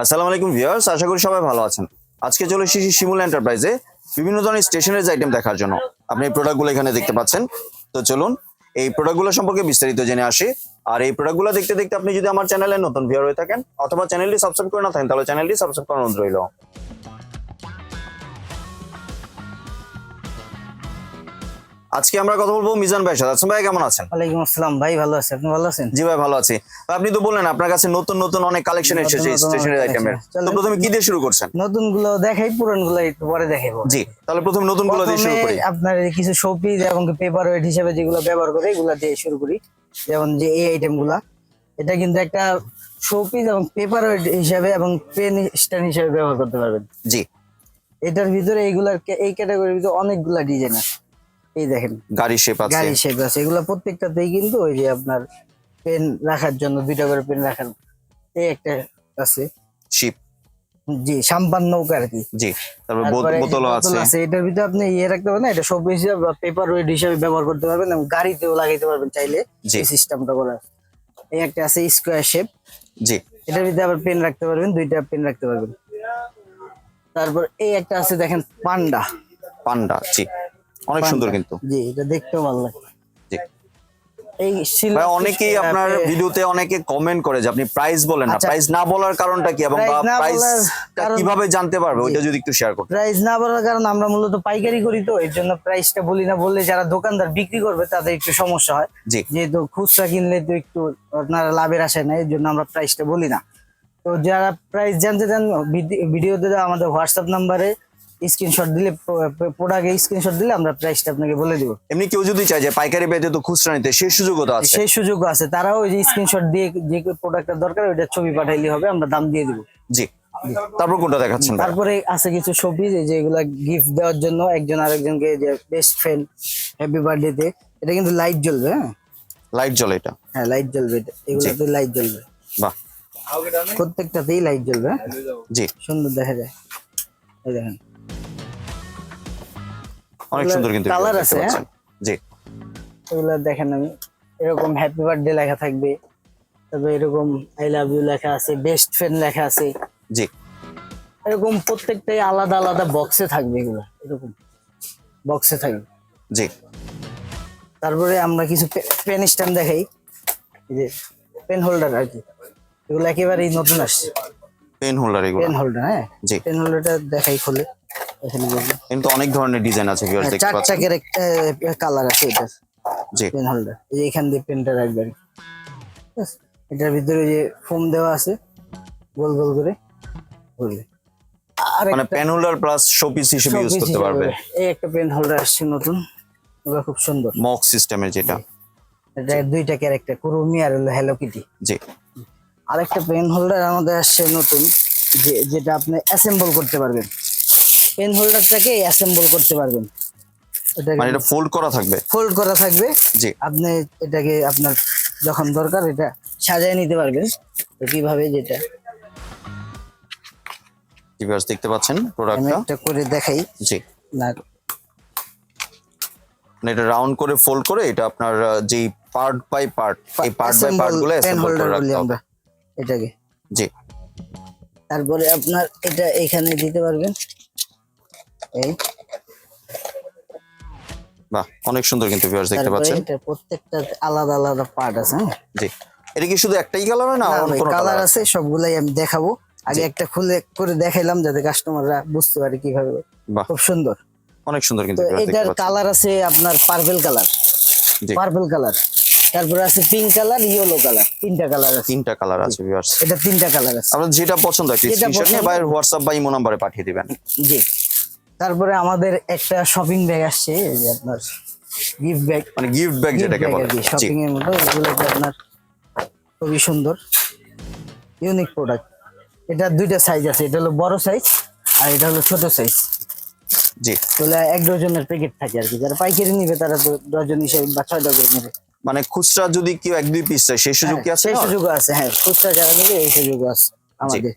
আসসালামু আলাইকুম ভিউয়ার্স, আশা করি সবাই ভালো আছেন। আজকে চলে এসেছি শিমুল এন্টারপ্রাইজে বিভিন্ন ধরনের স্টেশনারিজ আইটেম দেখার জন্য। আপনি এই প্রোডাক্টগুলো এখানে দেখতে পাচ্ছেন। তো চলুন, এই প্রোডাক্টগুলো সম্পর্কে বিস্তারিত জেনে আসি। আর এই প্রোডাক্টগুলো দেখতে দেখতে আপনি যদি আমার চ্যানেলে নতুন ভিউয়ার হয়ে থাকেন, অথবা চ্যানেলটি সাবস্ক্রাইব করে না থাকেন, তাহলে চ্যানেলটি সাবস্ক্রাইব অনুরোধ রইল। আজকে আমরা কথা বলব মিজান ভাইয়ের সাথে। ভাই কেমন আছেন? ওয়ালাইকুম আসসালাম। ভাই ভালো আছে আপনি ভালো আছেন? জি ভাই ভালো আছি। আপনি তো বললেন আপনার কাছে নতুন নতুন অনেক কালেকশন এসেছে স্টেশনারি আইটেমের তো প্রথমে কি দিয়ে শুরু করছেন? নতুনগুলো দেখাই পুরানগুলো একটু পরে দেখাবো। জি তাহলে প্রথমে নতুনগুলো দিয়ে শুরু করি। আপনার কিছু শোপিস এবং পেপার ওয়েট হিসেবে যেগুলো ব্যবহার করে এগুলা দিয়ে শুরু করি। যেমন যে এই আইটেমগুলা এটা কিন্তু একটা শোপিস এবং পেপার ওয়েট হিসেবে এবং পেন স্ট্যান্ড হিসেবে ব্যবহার করতে পারবেন। জি। এটার ভিতরে এইগুলার এই ক্যাটাগরির ভিতরে অনেকগুলা ডিজাইন আছে। এই দেখেন গাড়ি শেপ আছে। গাড়ি শেপ আছে। এগুলো প্রত্যেকটাতেই কিন্তু ওই যে আপনার পেন রাখার জন্য দুইটা করে পেন রাখার এই একটা আছে। শিপ জি সাম্পান নৌকা আর কি। জি তারপর বোতল আছে। এটার ভিতরে আপনি ইয়ে রাখতে পারবেন এটা সব হিসাবে বা পেপার ওয়েট হিসাবে ব্যবহার করতে পারবেন এবং গাড়িতেও লাগাইতে পারবেন চাইলে। এই সিস্টেমটা করা আছে। এই একটা আছে স্কোয়ার শেপ জি। এটার ভিতরে আবার পেন রাখতে পারবেন দুইটা পেন রাখতে পারবেন। তারপর এই একটা আছে দেখেন পান্ডা। পান্ডা জি। অনেক সুন্দর কিন্তু। জি এটা দেখতেও ভালো লাগে এই অনেকেই আপনার ভিডিওতে অনেকে কমেন্ট করে যে আপনি প্রাইস বলেন না। আচ্ছা। প্রাইস না বলার কারণটা কি এবং প্রাইস কীভাবে জানতে পারবে? ওইটা যদি একটু শেয়ার করতেন প্রাইস না বলার কারণ আমরা মূলত পাইকারি করি তো এর জন্য প্রাইসটা বলি না বললে যারা দোকানদার বিক্রি করবে তাদের একটু সমস্যা হয়। যেহেতু খুচরা কিনলে তো একটু আপনার লাভের আসে না এর জন্য আমরা প্রাইসটা বলি না। তো যারা প্রাইস জানতে চান ভিডিওতে আমাদের হোয়াটসঅ্যাপ নাম্বারে স্ক্রিনশট দিলে প্রোডাক্টের স্ক্রিনশট দিলে আমরা প্রাইসটা আপনাকে বলে দিব। এমনি কেউ যদি চায় যে পাইকারি পেতে তো খুচরা নিতে সেই সুযোগও তো আছে। সেই সুযোগও আছে। তারাও ওই যে স্ক্রিনশট দিয়ে যে প্রোডাক্টের দরকার ওইটা ছবি পাঠাইলে হবে আমরা দাম দিয়ে দিব। জি। তারপর কোনটা দেখাচ্ছেন তারপরে আছে কিছু ছবি এই যে এগুলা গিফট দেওয়ার জন্য একজন আরেকজনকে যে বেস্ট ফ্রেন্ড হ্যাপি বার্থডেতে এটা কিন্তু লাইট জ্বলবে হ্যাঁ? লাইট জ্বলে এটা। হ্যাঁ লাইট জ্বলবে এটা। এগুলোতে লাইট জ্বলবে। বাহ। প্রত্যেকটাতেই লাইট জ্বলবে হ্যাঁ? জি। সুন্দর দেখা যায়। এই দেখেন। অনেক সুন্দর কিন্তু দেখতে আছে, হ্যাঁ? জি। এগুলো দেখেন আমি এরকম হ্যাপি বার্থডে লেখা থাকবে। তারপরে এরকম আই লাভ ইউ লেখা আছে বেস্ট ফ্রেন্ড লেখা আছে। জি। এরকম প্রত্যেকটাই আলাদা আলাদা বক্সে থাকবে এগুলো এরকম বক্সে থাকবে। জি। তারপরে আমরা কিছু পেন স্ট্যান্ড দেখাই। এই যে পেন হোল্ডার আর কি এগুলো একেবারেই নতুন আসছে। পেন হোল্ডার এগুলো। পেন হোল্ডার হ্যাঁ? জি। পেন হোল্ডারটা দেখাই খুলে। কিন্তু অনেক ধরনের ডিজাইন আছে ভিউয়ার্স হ্যাঁ, দেখতে পাচ্ছেন। চাকের একটা কালার আছে এটা। জি। পেন হোল্ডার এই যে এখান দিয়ে পেনটা রাখবে আর কি। ঠিক আছে? এটার ভিতরে যে ফোম দেওয়া আছে গোল গোল করে ঘুরবে। মানে পেন হোল্ডার প্লাস শোপিস হিসেবে ইউজ করতে পারবে। এই একটা পেন হোল্ডার আসছে নতুন। ওটা খুব সুন্দর। মক সিস্টেমের যেটা। এটা দুইটা ক্যারেক্টার কুরুমি আর হলো হ্যালো কিটি জি। আরেকটা পেন হোল্ডার আমাদের আসছে নতুন যে যেটা আপনি অ্যাসেম্বল করতে পারবেন। পেন হোল্ডারটাকে অ্যাসেম্বল করতে পারবেন। মানে এটা ফোল্ড করা থাকবে? ফোল্ড করা থাকবে। জি। আপনি এটাকে আপনার যখন দরকার এটা সাজায় নিতে পারবেন। তো কীভাবে যেটা? ভিউয়ার্স দেখতে পাচ্ছেন আমি প্রোডাক্টটা একটা করে দেখাই। জি। না। মানে এটা রাউন্ড করে ফোল্ড করে এটা আপনার যেই পার্ট বাই পার্ট এই পার্ট বাই পার্টগুলো অ্যাসেম্বল করে রাখতে হবে। এটাকে। জি। তারপরে আপনার এটা এখানে দিতে পারবেন। এই বাহ অনেক সুন্দর কিন্তু ভিউয়ার্স দেখতে পাচ্ছেন। এটা প্রত্যেকটা আলাদা আলাদা পার্ট আছে হ্যাঁ? জি। এটা কি শুধু একটাই কালার না অন্য কোনো কালার আছে সবগুলাই আমি দেখাবো। আগে একটা খুলে করে দেখাইলাম যাতে কাস্টমাররা বুঝতে পারে কীভাবে। বাহ। খুব সুন্দর। অনেক সুন্দর কিন্তু এটার কালার আছে আপনার পার্পল কালার জি। পার্পল কালার তারপরে আছে পিঙ্ক কালার ইয়েলো কালার তিনটা কালার আছে। তিনটা কালার আছে ভিউয়ার্স এটা তিনটা কালার আছে। আপনার যেটা পছন্দ একটা স্ক্রিনশট নিয়ে পছন্দ। হোয়াটসঅ্যাপ বা ইমো নম্বরে পাঠিয়ে দিবেন। জি। তারপরে আমাদের একটা শপিং ব্যাগ আসছে এই যে আপনার গিফট ব্যাগ মানে গিফট ব্যাগ যেটাকে বলে। শপিং এর মতো এগুলোতে আপনার খুবই সুন্দর। ইউনিক প্রোডাক্ট এটা দুইটা সাইজ আছে এটা হলো বড় সাইজ আর এটা হলো ছোট সাইজ জি। তাহলে এক ডজনের প্যাকেট থাকে আর কি যারা পাইকারি নিবে তারা ডজন হিসেবে বা ছয়টা করে নেবে। মানে খুচরা যদি কেউ এক দুই পিস চায় সেই সুযোগ কি হ্যাঁ, আছে সেই সুযোগ আছে হ্যাঁ খুচরা যারা নেবে এই সুযোগ আছে আমাদের।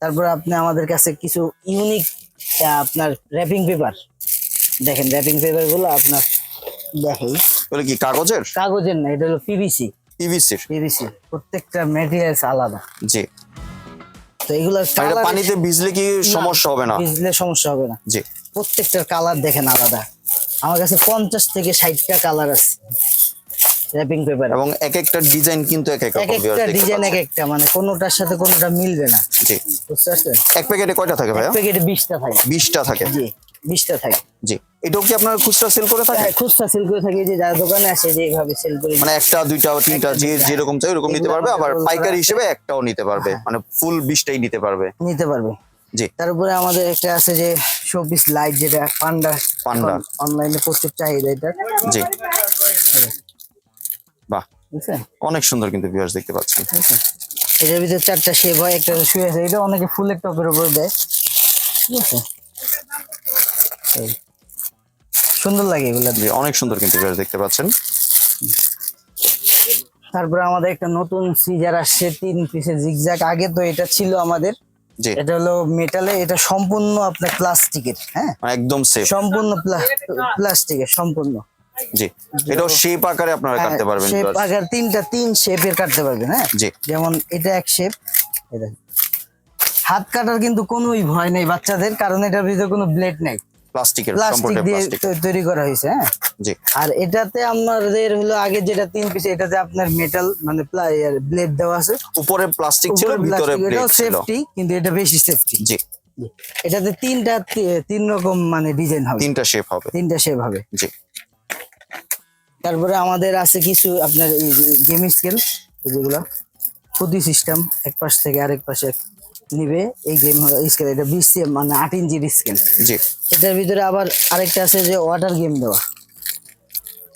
তারপরে আপনি আমাদের কাছে কিছু ইউনিক আপনার র্যাপিং পেপার দেখেন র্যাপিং পেপারগুলো আপনার দেখেই বলে কি কাগজের? কাগজের না এটা হলো পিভিসি পিভিসির পিভিসি প্রত্যেকটা ম্যাটেরিয়ালস আলাদা। জি। তো কালার পানিতে ভিজলে কি সমস্যা হবে না? ভিজলে সমস্যা হবে না। জি। প্রত্যেকটার কালার দেখেন আলাদা। আমার কাছে পঞ্চাশ থেকে ষাটটা কালার আছে। র্যাপিং পেপার এবং এক একটা ডিজাইন কিন্তু এক এক এক রকম একটা ডিজাইন এক একটা মানে কোনোটার সাথে কোনোটা মিলবে না। জি। বুঝতে পারছেন? এক প্যাকেটে কয়টা থাকে ভাইয়া? প্যাকেটে বিশটা থাকে। বিশটা থাকে। জি বিশটা থাকে। জি। এটাও কি আপনার খুচরা সেল করে থাকে? হ্যাঁ, খুচরা সেল করে থাকি যে যারা দোকানে আসে যে এইভাবে সেল করে মানে একটা দুইটা তিনটা যে যেরকম চাই ওরকম নিতে পারবে আবার পাইকারি হিসেবে একটাও নিতে পারবে। মানে ফুল বিশটাই নিতে পারবে। নিতে পারবে। জি। তারপরে আমাদের একটা আছে যে শোপিস লাইট যেটা পান্ডা পান্ডা। অনলাইনে প্রচুর চাহিদা এটা জি। বাহ। অনেক সুন্দর কিন্তু ভিউয়ার্স দেখতে পাচ্ছেন। এটার ভিতরে চারটা শেপ হয় একটা শুয়ে আছে। এটা অনেকে ফুলের টপের উপর দেয়। ঠিক আছে? সুন্দর লাগে এগুলা। অনেক সুন্দর কিন্তু ভিউয়ার্স দেখতে পাচ্ছেন। তারপরে আমাদের একটা নতুন সিজার আসছে তিন পিসের জিগজ্যাগ আগে তো এটা ছিল আমাদের। এটা হলো মেটালে এটা সম্পূর্ণ আপনার প্লাস্টিকের হ্যাঁ? একদম সেফ সম্পূর্ণ প্লাস্টিকের সম্পূর্ণ। জি। এটাও শেপ আকারে আপনারা কাটতে পারবেন শেপ। আকার তিনটা তিন শেপের কাটতে পারবেন হ্যাঁ? জি। যেমন এটা এক শেপ হাত কাটার কিন্তু কোনোই ভয় নেই বাচ্চাদের কারণ এটার ভিতরে কোনো ব্লেড নেই। প্লাস্টিকের প্লাস্টিক দিয়ে তৈরি করা হয়েছে হ্যাঁ? জি। আর এটাতে আমাদের হলো আগে যেটা তিন পিস এটাতে আপনার মেটাল মানে ব্লেড দেওয়া আছে। উপরে প্লাস্টিক ছিল ভিতরে ব্লেড ছিল। সেফটি কিন্তু এটা বেশি সেফটি জি। এটাতে তিনটা তিন রকম মানে ডিজাইন হবে। তিনটা শেপ হবে। তিনটা শেপ হবে। জি। তারপরে আমাদের আছে কিছু আপনার গেম স্কেল যেগুলো। প্রতি সিস্টেম এক পাশ থেকে আরেক পাশে নিবে। এই গেম হলো স্কেল এটা বিসিএম মানে আট ইঞ্চির স্কেল জি। এটার ভিতরে আবার আরেকটা আছে যে ওয়াটার গেম দেওয়া।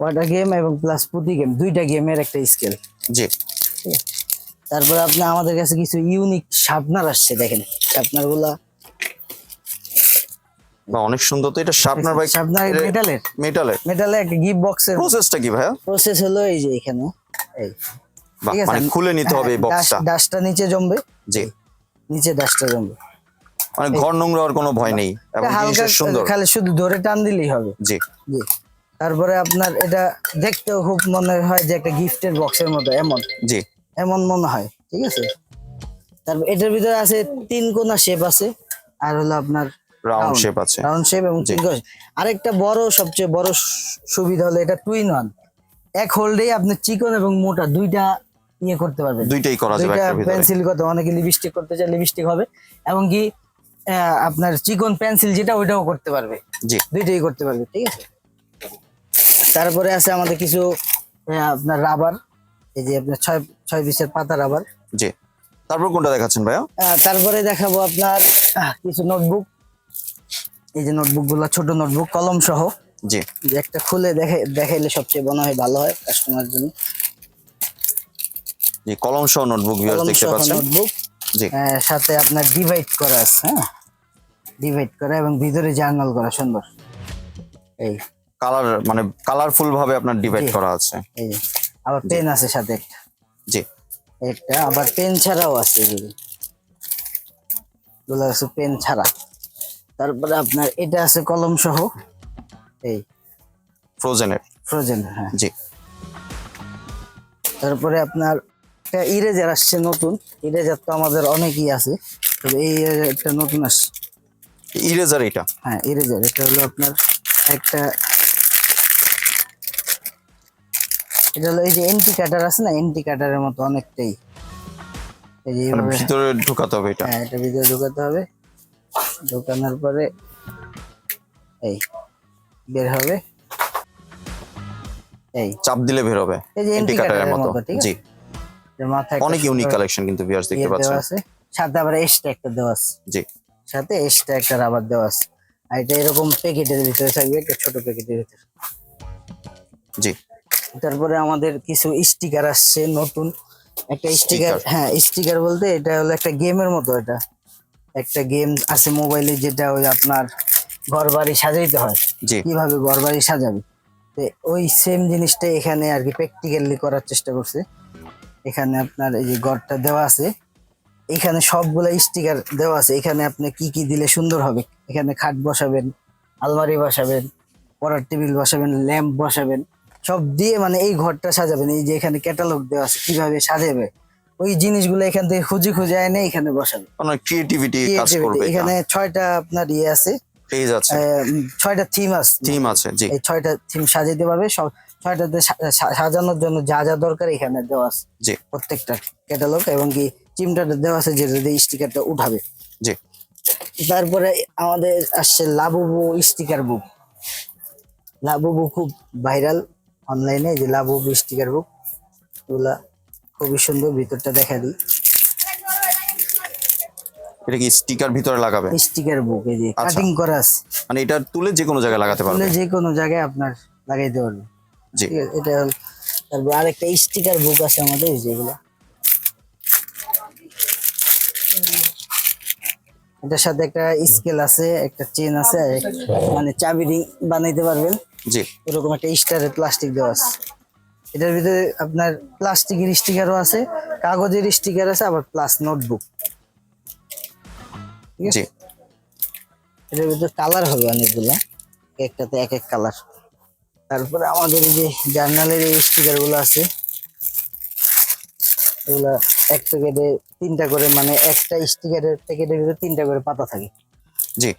ওয়াটার গেম এবং প্লাস পুঁতি গেম দুইটা গেমের একটা স্কেল জি। তারপরে আপনার আমাদের কাছে কিছু ইউনিক শার্পনার আসছে দেখেন। শার্পনারগুলা বা অনেক সুন্দর তো। এটা শার্পনার ভাই শার্পনার মেটালের মেটালের মেটালে একটা গিফট বক্সের প্রসেসটা কি ভাইয়া? প্রসেস হলো এই যে এখানে। এই? মানে খুলে নিতে হবে এই হ্যাঁ, বক্সটা ডাস্টটা নিচে জমবে। জি। নিচে ডাস্টটা জমবে। মানে ঘর নোংরা হওয়ার কোনো ভয় নেই এবং জিনিসটা সুন্দর। খালি শুধু ধরে টান দিলেই হবে। জি। জি। তারপরে আপনার এটা দেখতেও খুব মনে হয় যে একটা গিফটের বক্সের মতো এমন। জি। এমন মনে হয় ঠিক আছে? তারপর এটার ভিতরে আছে তিন কোনা শেপ আছে আর হলো আপনার রাউন্ড শেপ আছে। রাউন্ড শেপ এবং। আরেকটা বড় সবচেয়ে বড় সুবিধা হলো এটা টুইন ওয়ান এক হোল্ডেই আপনি চিকন এবং মোটা দুইটা ইয়ে করতে পারবেন। দুইটাই করা যাবে একটা ভিতরে। পেন্সিল করতে অনেকে লিপস্টিক করতে চায় লিপস্টিক হবে। এবং কি আপনার চিকন পেন্সিল যেটা ওইটাও করতে পারবে। জি। দুইটাই করতে পারবে ঠিক আছে? তারপরে আছে আমাদের কিছু আপনার রাবার এই যে আপনার ছয় ছয় পিসের পাতা রাবার জি। তারপর কোনটা দেখাচ্ছেন ভাইয়া? তারপরে দেখাবো আপনার কিছু নোটবুক এই যে নোটবুকগুলো ছোট নোটবুক কলম সহ। জি। যে একটা খুলে দেখে দেখাইলে সবচেয়ে মনে হয় ভালো হয় কাস্টমার জন্য। জি কলম সহ নোটবুক ভিউয়ার্স কলম দেখতে পাচ্ছেন। নোটবুক জি। সাথে আপনার ডিভাইড করা আছে হ্যাঁ? ডিভাইড করা এবং ভিতরে জার্নাল করা সুন্দর। এই। কালার মানে কালারফুল ভাবে আপনার ডিভাইড করা আছে। এই আবার পেন আছে সাথে একটা। জি। একটা আবার পেন ছাড়াও আছে এগুলো আছে পেন ছাড়া। তারপরে আপনার এটা আছে কলম সহ। এই ফ্রোজেনের ফ্রোজেন হ্যাঁ। জি। তারপরে আপনার একটা ইরেজার আসছে নতুন। ইরেজার তো আমাদের অনেকই আছে। তবে এই একটা নতুন আসছে। ইরেজার এটা? হ্যাঁ ইরেজার এটা হলো আপনার একটা এটা হলো এই যে এন্টি কাটার আছে না? এন্টি কাটারের মতো অনেকটাই। এই যে মানে ভিতরে ঢুকাতে হবে এটা। হ্যাঁ এটা ভিতরে ঢোকাতে হবে। ঢোকানোর পরে এই বের হবে। এই। চাপ দিলে বের হবে। এই যে এন্টি কাটারের মতো। জি। একটা অনেক ইউনিক কালেকশন কিন্তু ভিউয়ার্স দেখতে ইয়ে পাচ্ছেন। সাথে আবার এক্সট্রা একটা দেওয়া আছে। জি। সাথে এক্সট্রা একটা রাবার দেওয়া আছে। আর এটা এরকম প্যাকেটের ভিতরে থাকবে একটা ছোট প্যাকেটের ভিতরে। জি। তারপরে আমাদের কিছু স্টিকার আসছে নতুন। একটা স্টিকার হ্যাঁ স্টিকার বলতে এটা হলো একটা গেমের মতো এটা। একটা গেম আছে মোবাইলে যেটা ওই আপনার ঘর বাড়ি সাজাইতে হয়। কীভাবে ঘর বাড়ি সাজাবে ওই সেম জিনিসটা এখানে আর কি প্র্যাকটিক্যালি করার চেষ্টা করছে। এখানে আপনার এই যে ঘরটা দেওয়া আছে। এখানে সবগুলা স্টিকার দেওয়া আছে। এখানে আপনি কি কি দিলে সুন্দর হবে? এখানে খাট বসাবেন আলমারি বসাবেন পড়ার টেবিল বসাবেন ল্যাম্প বসাবেন। সব দিয়ে মানে এই ঘরটা সাজাবেন। এই যে এখানে ক্যাটালগ দেওয়া আছে কীভাবে সাজাবে? ওই জিনিসগুলো এখান থেকে খুঁজে খুঁজে এনে এখানে বসাবে। অনেক ক্রিয়েটিভিটি কাজ করবে এখানে। ছয়টা আপনার ইয়ে আছে। পেজ আছে। ছয়টা থিম আছে। থিম আছে জি। এই ছয়টা থিম সাজাইতে পারবে। সব ছয়টাতে সাজানোর জন্য যা যা দরকার এখানে দেওয়া আছে। জি। প্রত্যেকটা ক্যাটালগ এবং কি চিমটাটা দেওয়া আছে যেটা দিয়ে স্টিকারটা উঠাবে। জি। তারপরে আমাদের আসছে লাবুবু স্টিকার বুক লাবুবু খুব ভাইরাল অনলাইনে যে লাবুবু স্টিকার বুক এগুলা খুবই সুন্দর ভিতরটা দেখা দিই। এটা কি স্টিকার ভিতরে লাগাবে? স্টিকার বুক এই যে আচ্ছা। কাটিং করা আছে। মানে এটা তুলে যে কোনো জায়গায় লাগাতে পারবে। তুলে যে কোনো জায়গায় আপনার লাগাইতে পারবে। জি। এটা তারপর আরেকটা স্টিকার বুক আছে আমাদের যেগুলো এটার সাথে একটা স্কেল আছে একটা চেন আছে মানে চাবি রিং বানাইতে পারবেন। জি। এরকম একটা স্টারের প্লাস্টিক দেওয়া আছে। এটার ভিতরে আপনার প্লাস্টিকের স্টিকারও আছে কাগজের স্টিকার আছে আবার প্লাস নোটবুক ঠিক আছে? এটার ভিতরে কালার হবে অনেকগুলো একটাতে এক এক কালার তারপরে আমাদের যে জার্নালের এই স্টিকারগুলো আছে এগুলা এক প্যাকেটে তিনটা করে মানে একটা স্টিকারের প্যাকেটের ভিতরে তিনটা করে পাতা থাকে। জি।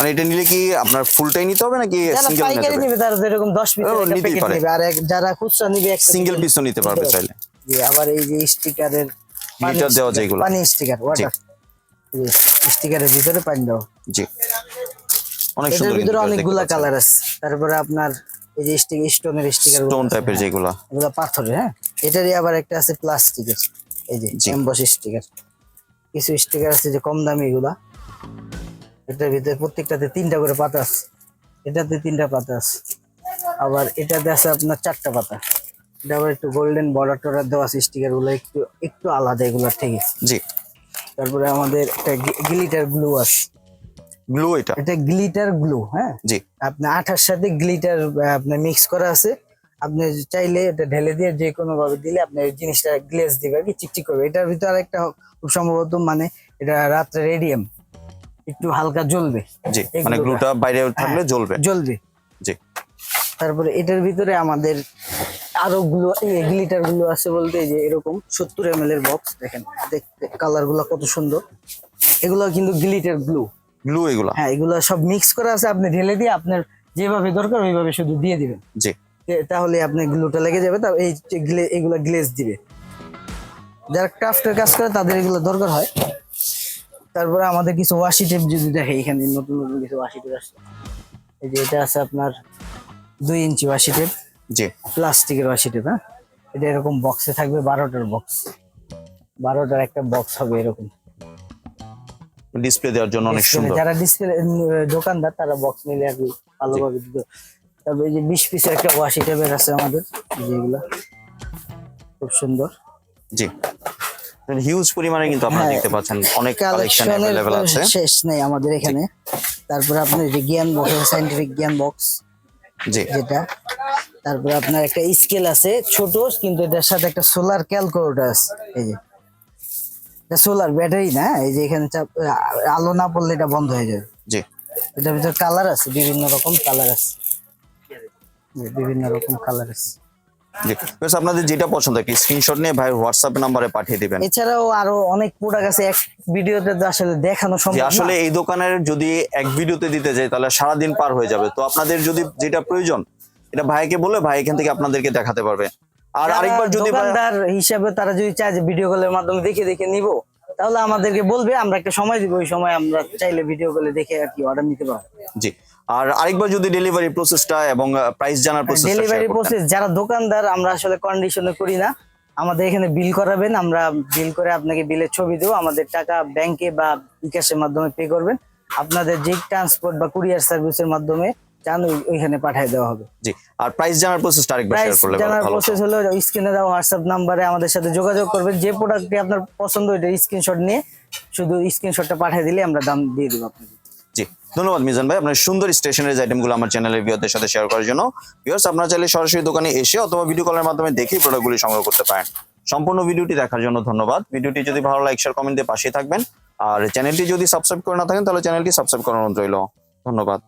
মানে এটা নিলে কি আপনার ফুলটাই নিতে হবে নাকি সিঙ্গেল পাইকারি নিবে? তারা এরকম দশ পিস ও, নিতেই প্যাকেট নিবে। আর যারা খুচরা নিবে একটা সিঙ্গেল পিসও নিতে পারবে চাইলে। জি, আবার এই যে স্টিকারের মিটার দেওয়া যেগুলো। পানি স্টিকার ওয়াটার স্টিকারের ভিতরে পানি দেওয়া জি। অনেক সুন্দর ভিতরে অনেকগুলা কালার আছে। তারপরে আপনার এই যে স্টিক স্টোনের স্টিকার স্টোন টাইপের যেগুলা। এগুলো পাথরের হ্যাঁ। এটারই আবার একটা আছে প্লাস্টিকের এই যে। এমবস স্টিকার কিছু স্টিকার আছে যে কম দামি এগুলা। এটার ভিতরে প্রত্যেকটাতে তিনটা করে পাতা আছে। এটাতে তিনটা পাতা আছে। আবার এটাতে আছে আপনার চারটা পাতা। এটা আবার একটু গোল্ডেন বর্ডার টর্ডার দেওয়া আছে স্টিকারগুলো একটু একটু আলাদা এগুলোর থেকে। জি। তারপরে আমাদের একটা গ্লিটার গ্লু আছে। ব্লু এটা? এটা গ্লিটার গ্লু হ্যাঁ? জি। আপনার আঠার সাথে গ্লিটার আপনার মিক্স করা আছে। আপনি চাইলে এটা ঢেলে দিয়ে যে কোনো ভাবে দিলে আপনার এই জিনিসটা গ্লেজ দিবে আর কি চিকচিক করবে। এটার ভিতরে একটা খুব সম্ভবত মানে এটা রাত্রে রেডিয়াম একটু হালকা জ্বলবে। জি মানে গ্লুটা বাইরে থাকলে জ্বলবে। জ্বলবে। জি। তারপরে এটার ভিতরে আমাদের আরও গুলো গ্লিটারগুলো আছে বলতে যে এরকম সত্তর এম এর বক্স দেখেন দেখতে কালারগুলো কত সুন্দর। এগুলো কিন্তু গ্লিটার গ্লু ব্লু এগুলা। হ্যাঁ এগুলো সব মিক্স করা আছে আপনি ঢেলে দিয়ে আপনার যেভাবে দরকার ওইভাবে শুধু দিয়ে দিবেন। জি। তাহলে আপনি গ্লুটা লেগে যাবে তা এই গ্লে- এগুলো গ্লেজ দিবে। যারা ক্রাফটের কাজ করে তাদের এগুলো দরকার হয়। তারপরে আমাদের কিছু ওয়াশি টেপ যদি দেখে এখানে নতুন নতুন কিছু ওয়াশি টেপ আসছে। এই যে এটা আছে আপনার দুই ইঞ্চি ওয়াশি টেপ জি। প্লাস্টিকের ওয়াশি টেপ হ্যাঁ? এটা এরকম বক্সে থাকবে বারোটার বক্স বারোটার একটা বক্স হবে এরকম। ডিসপ্লে দেওয়ার জন্য অনেক সুন্দর। যারা ডিসপ্লে দোকানদার তারা বক্স নিলে আর কি ভালোভাবে দিত তারপরে এই যে বিশ পিসের একটা ওয়াশি টেপের আছে আমাদের যেগুলো খুব সুন্দর। জি। হিউজ পরিমাণে কিন্তু আপনারা হ্যাঁ, দেখতে পাচ্ছেন। অনেক কালেকশন অ্যাভেলেবেল আছে শেষ নেই আমাদের এখানে। তারপরে আপনার জ্ঞান বক্স সাইন্টিফিক জ্ঞান বক্স জি। যেটা। তারপরে আপনার একটা স্কেল আছে ছোট কিন্তু এটার সাথে একটা সোলার ক্যালকুলেটর আছে। এই যে। এটা সোলার ব্যাটারি না এই যে এখানে আলো না পড়লে এটা বন্ধ হয়ে যাবে। জি। এটার ভিতরে কালার আছে বিভিন্ন রকম কালার আছে। বিভিন্ন রকম কালার আছে। Because আপনাদের যেটা পছন্দ একটি স্ক্রিনশট নিয়ে ভাই হোয়াটসঅ্যাপ নাম্বারে পাঠিয়ে দিবেন। এছাড়াও আরও অনেক প্রোডাক্ট আছে এক ভিডিওতে আসলে দেখানো সম্ভব আসলে এই দোকানের যদি এক ভিডিওতে দিতে যাই তাহলে সারাদিন পার হয়ে যাবে। তো আপনাদের যদি যেটা প্রয়োজন এটা ভাইকে বলে ভাই এখান থেকে আপনাদেরকে দেখাতে পারবে। আর আরেকবার যদি দোকানদার হিসাবে তারা যদি চায় যে ভিডিও কলের মাধ্যমে দেখে দেখে নিব তাহলে আমাদেরকে বলবে আমরা একটা সময় দিব ওই সময় আমরা চাইলে ভিডিও কলে দেখে আর কি অর্ডার নিতে পারব। জি। আর আরেকবার যদি ডেলিভারি প্রসেসটা এবং প্রাইস জানার প্রসেসটা ডেলিভারি প্রসেস যারা দোকানদার আমরা আসলে কন্ডিশনে করি না। আমাদের এখানে বিল করাবেন আমরা বিল করে আপনাকে বিলের ছবি দেবো। আমাদের টাকা ব্যাংকে বা বিকাশের মাধ্যমে পে করবেন। আপনাদের যে ট্রান্সপোর্ট বা কুরিয়ার সার্ভিসের মাধ্যমে চান ওইখানে পাঠিয়ে দেওয়া হবে। জি আর প্রাইস জানার প্রসেসটা আরেকবার শেয়ার করলে জানার প্রসেস হলো স্ক্রিনে দেওয়া হোয়াটসঅ্যাপ নাম্বারে আমাদের সাথে যোগাযোগ করবেন। যে প্রোডাক্টটি আপনার পছন্দ ওইটা স্ক্রিনশট নিয়ে শুধু স্ক্রিনশটটা পাঠিয়ে দিলে আমরা দাম দিয়ে দেবো আপনাকে। ধন্যবাদ মিজান ভাই। আপনার সুন্দর স্টেশনারি আইটেমগুলো আমার চ্যানেলের ভিউয়ারদের সাথে শেয়ার করার জন্য। ভিউয়ার্স আপনারা চাইলে সরাসরি দোকানে এসে অথবা ভিডিও কলের মাধ্যমে দেখে প্রোডাক্টগুলি সংগ্রহ করতে পারেন। সম্পূর্ণ ভিডিওটি দেখার জন্য ধন্যবাদ। ভিডিওটি যদি ভালো লাইক শেয়ার কমেন্ট দিয়ে পাশে থাকবেন। আর চ্যানেলটি যদি সাবস্ক্রাইব করে না থাকেন, তাহলে চ্যানেলটি সাবস্ক্রাইব অনুরোধ রইল। ধন্যবাদ।